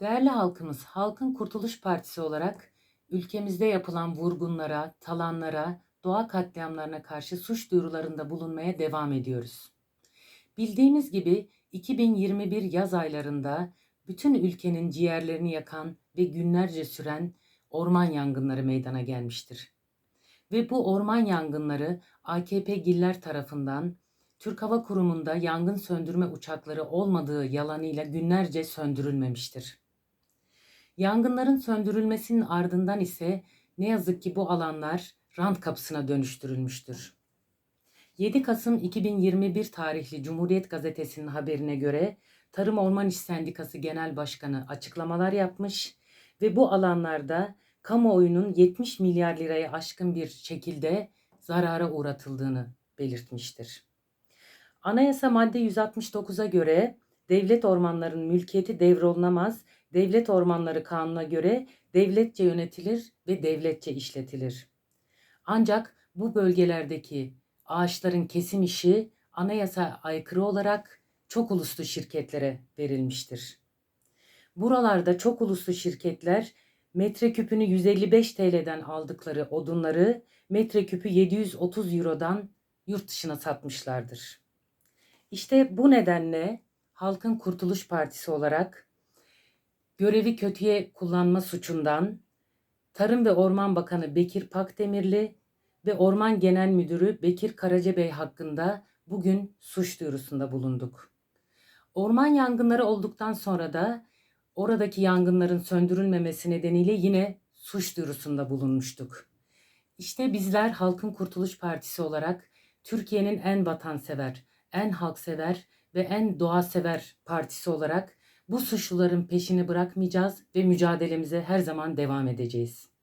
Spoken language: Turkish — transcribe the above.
Değerli halkımız, Halkın Kurtuluş Partisi olarak ülkemizde yapılan vurgunlara, talanlara, doğa katliamlarına karşı suç duyurularında bulunmaya devam ediyoruz. Bildiğiniz gibi 2021 yaz aylarında bütün ülkenin ciğerlerini yakan ve günlerce süren orman yangınları meydana gelmiştir. Ve bu orman yangınları AKP'giller tarafından Türk Hava Kurumu'nda yangın söndürme uçakları olmadığı yalanıyla günlerce söndürülmemiştir. Yangınların söndürülmesinin ardından ise ne yazık ki bu alanlar rant kapısına dönüştürülmüştür. 7 Kasım 2021 tarihli Cumhuriyet Gazetesi'nin haberine göre Tarım Orman İş Sendikası Genel Başkanı açıklamalar yapmış ve bu alanlarda kamuoyunun 70 milyar liraya aşkın bir şekilde zarara uğratıldığını belirtmiştir. Anayasa madde 169'a göre devlet ormanlarının mülkiyeti devrolunamaz, devlet ormanları kanuna göre devletçe yönetilir ve devletçe işletilir. Ancak bu bölgelerdeki ağaçların kesim işi anayasa aykırı olarak çok uluslu şirketlere verilmiştir. Buralarda çok uluslu şirketler metreküpünü 155 TL'den aldıkları odunları metreküpü 730 Euro'dan yurt dışına satmışlardır. İşte bu nedenle Halkın Kurtuluş Partisi olarak görevi kötüye kullanma suçundan Tarım ve Orman Bakanı Bekir Pakdemirli ve Orman Genel Müdürü Bekir Karacabey hakkında bugün suç duyurusunda bulunduk. Orman yangınları olduktan sonra da oradaki yangınların söndürülmemesi nedeniyle yine suç duyurusunda bulunmuştuk. İşte bizler Halkın Kurtuluş Partisi olarak Türkiye'nin en vatansever, en halksever ve en doğasever partisi olarak bu suçluların peşini bırakmayacağız ve mücadelemize her zaman devam edeceğiz.